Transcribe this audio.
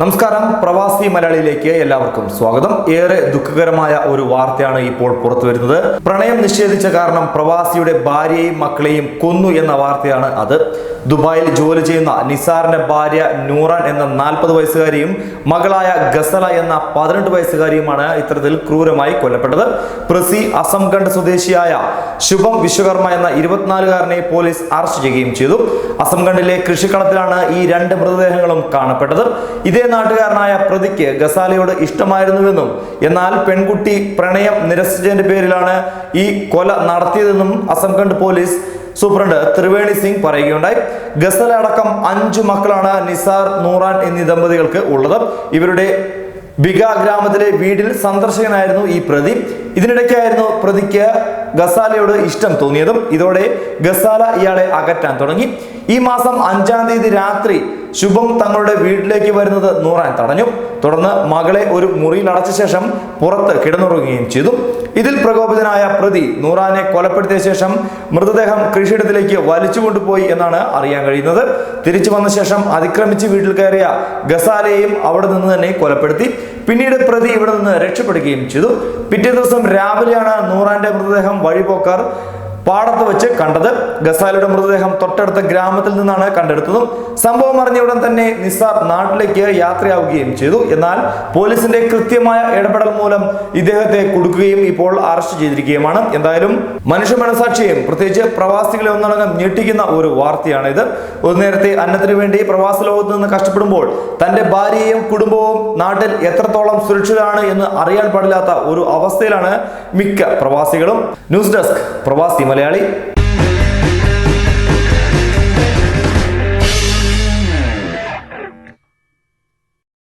നമസ്കാരം. പ്രവാസി മലയാളിയിലേക്ക് എല്ലാവർക്കും സ്വാഗതം. ഏറെ ദുഃഖകരമായ ഒരു വാർത്തയാണ് ഇപ്പോൾ പുറത്തു വരുന്നത്. പ്രണയം നിഷേധിച്ച കാരണം പ്രവാസിയുടെ ഭാര്യയെയും മക്കളെയും കൊന്നു എന്ന വാർത്തയാണ് അത്. ദുബായിൽ ജോലി ചെയ്യുന്ന നിസാറിന്റെ ഭാര്യ നൂറാൻ എന്ന നാൽപ്പത് വയസ്സുകാരിയും മകളായ ഗസല എന്ന പതിനെട്ട് വയസ്സുകാരിയുമാണ് ഇത്തരത്തിൽ ക്രൂരമായി കൊല്ലപ്പെട്ടത്. പ്രസി അസംഖണ്ഡ് സ്വദേശിയായ ശുഭം വിശ്വകർമ്മ എന്ന ഇരുപത്തിനാലുകാരനെ പോലീസ് അറസ്റ്റ് ചെയ്യുകയും ചെയ്തു. അസംഖണ്ഡിലെ കൃഷിക്കളത്തിലാണ് ഈ രണ്ട് മൃതദേഹങ്ങളും കാണപ്പെട്ടത്. ഇതേ നാട്ടുകാരനായ പ്രതിക്ക് ഗസാലയോട് ഇഷ്ടമായിരുന്നുവെന്നും എന്നാൽ പെൺകുട്ടി പ്രണയം നിരസിച്ചതിന്റെ പേരിലാണ് ഈ കൊല നടത്തിയതെന്നും അസംഖണ്ഡ് പോലീസ് സൂപ്രണ്ട് ത്രിവേണി സിംഗ് പറയുകയുണ്ടായി. ഗസല അടക്കം അഞ്ചു മക്കളാണ് നിസാർ നൂറാൻ എന്നീ ദമ്പതികൾക്ക് ഉള്ളത്. ഇവരുടെ ബിഗ ഗ്രാമത്തിലെ വീടിൽ സന്ദർശകനായിരുന്നു ഈ പ്രതി. ഇതിനിടയ്ക്കായിരുന്നു പ്രതിക്ക് ഗസാലയോട് ഇഷ്ടം തോന്നിയതും ഇതോടെ ഗസാല ഇയാളെ അകറ്റാൻ തുടങ്ങി. ഈ മാസം അഞ്ചാം തീയതി രാത്രി ശുഭം തങ്ങളുടെ വീട്ടിലേക്ക് വരുന്നത് നൂറാൻ തടഞ്ഞു. തുടർന്ന് മകളെ ഒരു മുറിയിൽ അടച്ച ശേഷം പുറത്ത് കിടന്നുറങ്ങുകയും ചെയ്തു. ഇതിൽ പ്രകോപിതനായ പ്രതി നൂറാനെ കൊലപ്പെടുത്തിയ ശേഷം മൃതദേഹം കൃഷിയിടത്തിലേക്ക് വലിച്ചു കൊണ്ടുപോയി എന്നാണ് അറിയാൻ കഴിയുന്നത്. തിരിച്ചു വന്ന ശേഷം അതിക്രമിച്ച് വീട്ടിൽ കയറിയ ഗസാലയെയും അവിടെ നിന്ന് തന്നെ കൊലപ്പെടുത്തി. പിന്നീട് പ്രതി ഇവിടെ നിന്ന് രക്ഷപ്പെടുകയും ചെയ്തു. പിറ്റേ ദിവസം രാവിലെയാണ് നൂറാന്റെ മൃതദേഹം വഴിപോക്കാർ പാടത്ത് വെച്ച് കണ്ടത്. ഗസാലയുടെ മൃതദേഹം തൊട്ടടുത്ത ഗ്രാമത്തിൽ നിന്നാണ് കണ്ടെടുത്തതും. സംഭവം അറിഞ്ഞ ഉടൻ തന്നെ നിസാർ നാട്ടിലേക്ക് യാത്രയാവുകയും ചെയ്തു. എന്നാൽ പോലീസിന്റെ കൃത്യമായ ഇടപെടൽ മൂലം ഇദ്ദേഹത്തെ കൊടുക്കുകയും ഇപ്പോൾ അറസ്റ്റ് ചെയ്തിരിക്കുകയുമാണ്. എന്തായാലും മനുഷ്യ മനസാക്ഷിയും പ്രത്യേകിച്ച് പ്രവാസികളെ ഒന്നടങ്കം ഞെട്ടിക്കുന്ന ഒരു വാർത്തയാണ് ഇത് ഒരു നേരത്തെ അന്നത്തിന് വേണ്ടി പ്രവാസ ലോകത്ത് നിന്ന് കഷ്ടപ്പെടുമ്പോൾ തന്റെ ഭാര്യയും കുടുംബവും നാട്ടിൽ എത്രത്തോളം സുരക്ഷിതരാണ് എന്ന് അറിയാൻ പാടില്ലാത്ത ഒരു അവസ്ഥയിലാണ് മിക്ക പ്രവാസികളും. ന്യൂസ് ഡെസ്ക് പ്രവാസി മലയാളി